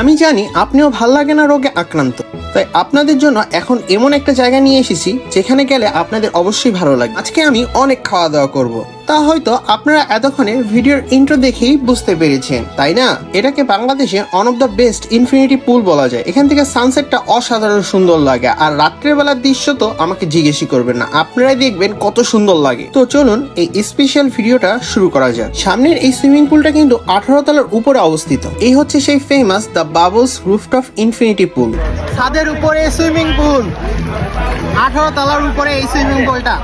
আমি জানি আপনিও ভালো লাগে না রোগে আক্রান্ত, তাই আপনাদের জন্য এখন এমন একটা জায়গা নিয়ে এসেছি যেখানে গেলে আপনাদের অবশ্যই ভালো লাগবে আজকে আমি অনেক খাওয়া দাওয়া করব। তা হয়তো আপনারা এতক্ষণে ভিডিওর ইন্ট্রো দেখেই বুঝতে পেরেছেন, তাই না? এটাকে বাংলাদেশে one of the best infinity pool বলা যায়। এখান থেকে সানসেটটা অসাধারণ সুন্দর লাগে, আর রাত্রের বেলার দৃশ্য তো আমাকে জিজ্ঞেসই করবেন না। আপনারাই দেখবেন কত সুন্দর লাগে। তো চলুন এই স্পেশাল ভিডিওটা শুরু করা যাক। সামনের এই সুইমিং পুলটা কিন্তু আঠারো তলার উপরে অবস্থিত। এই হচ্ছে সেই famous the bubbles rooftop infinity pool ছাদের উপরে সুইমিং পুল আঠারো তলার উপরে এই সুইমিং পুলটা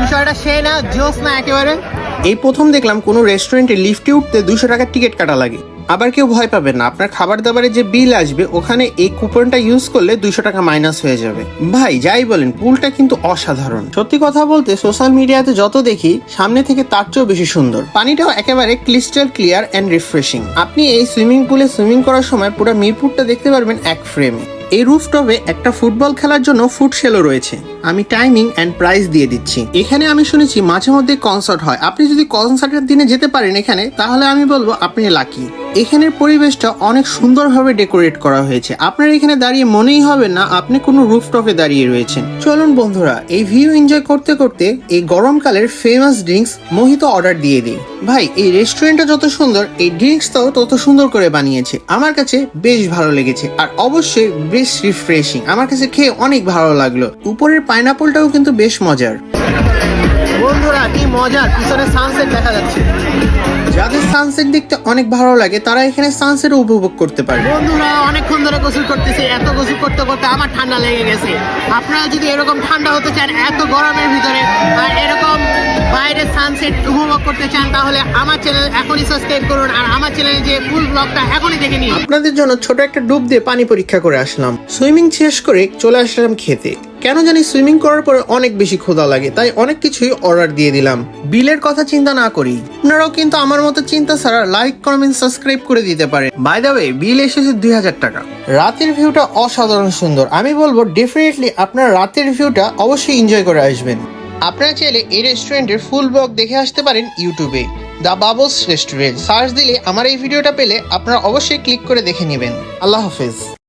বিষয়টা সে না, জোস না একেবারে। এই প্রথম দেখলাম কোনো রেস্টুরেন্টে লিফটে উঠতে দুশো টাকার টিকিট কাটা লাগে। আবার কেউ ভয় পাবেন না, আপনার খাবার দাবারের যে বিল আসবে, ওখানে এই কুপনটা ইউজ করলে দুশো টাকা মাইনাস হয়ে যাবে। ভাই, যাই বলেন, পুলটা কিন্তু অসাধারণ। সত্যি কথা বলতে সোশ্যাল মিডিয়াতে যত দেখি, সামনে থেকে তার চেয়েও বেশি সুন্দর। পানিটাও একেবারে ক্রিস্টাল ক্লিয়ার অ্যান্ড রিফ্রেশিং আপনি এই সুইমিং পুলে সুইমিং করার সময় পুরো মিরপুরটা দেখতে পারবেন এক ফ্রেমে এই রুফটপে একটা ফুটবল খেলার জন্য ফুড সেলও রয়েছে। আমি টাইমিং অ্যান্ড প্রাইস দিয়ে দিচ্ছি। এখানে আমি শুনেছি মাঝে মধ্যে কনসার্ট হয়। আপনি যদি কনসার্টের দিনে যেতে পারেন এখানে, তাহলে আমি বলব আপনি লাকি এখানের পরিবেশটা অনেক সুন্দরভাবে ডেকোরেট করা হয়েছে। আপনার এখানে দাঁড়িয়ে মনেই হবে না আপনি কোনো রুফটপে দাঁড়িয়ে রয়েছেন। চলুন বন্ধুরা, এই ভিউ এনজয় করতে করতে এই গরমকালের ফেমাস ড্রিঙ্কস মোহিত অর্ডার দিয়ে দিই। ভাই, এই রেস্টুরেন্টটা যত সুন্দর, এই ড্রিঙ্কসটাও তত সুন্দর করে বানিয়েছে। আমার কাছে বেশ ভালো লেগেছে আর অবশ্যই বেশ রিফ্রেশিং আমার কাছে খেয়ে অনেক ভালো লাগল। উপরের পাইনাপলটাও কিন্তু বেশ মজার। বন্ধুরা কি মজার পিছনে সানসেট দেখা যাচ্ছে। যাদের সানসেট দেখতে অনেক ভালো লাগে তারা এখানে সানসেট উপভোগ করতে পারে বন্ধুরা অনেকক্ষণ ধরে গোসল করতেছে এত গোসল করতে করতে আমার ঠান্ডা লেগে গেছে। আপনারা যদি এরকম ঠান্ডা হতে চান এত গরমের ভিতরে আর এরকম বাইরে সানসেট উপভোগ করতে চান তাহলে আমার চ্যানেল এখনই সাবস্ক্রাইব করুন আর আমার চ্যানেলে যে ফুল ব্লগটা এখনই দেখে নিন। আপনাদের জন্য ছোট একটা ডুব দিয়ে পানি পরীক্ষা করে আসলাম। সুইমিং শেষ করে চলে আসলাম খেতে। কেন জানি সুইমিং করার পরে অনেক বেশি ক্ষুধা লাগে, তাই অনেক কিছুই অর্ডার দিয়ে দিলাম। বিলের কথা চিন্তা না করি। আপনারাও কিন্তু আমার মতো চিন্তা ছাড়া লাইক কমেন্ট সাবস্ক্রাইব করে দিতে পারেন। বাই দ্য ওয়ে বিল এসেছে দুই হাজার টাকা। রাতের ভিউটা অসাধারণ সুন্দর। আমি বলব ডেফিনেটলি আপনার রাতের ভিউটা অবশ্যই এনজয় করে আসবেন। আপনারা চাইলে এই রেস্টুরেন্টের ফুল ব্লগ দেখে আসতে পারেন ইউটিউবে দ্য বাবলস রেস্টুরেন্ট সার্চ দিলে আমার এই ভিডিওটা পেলে আপনারা অবশ্যই ক্লিক করে দেখে নেবেন। আল্লাহ হাফেজ।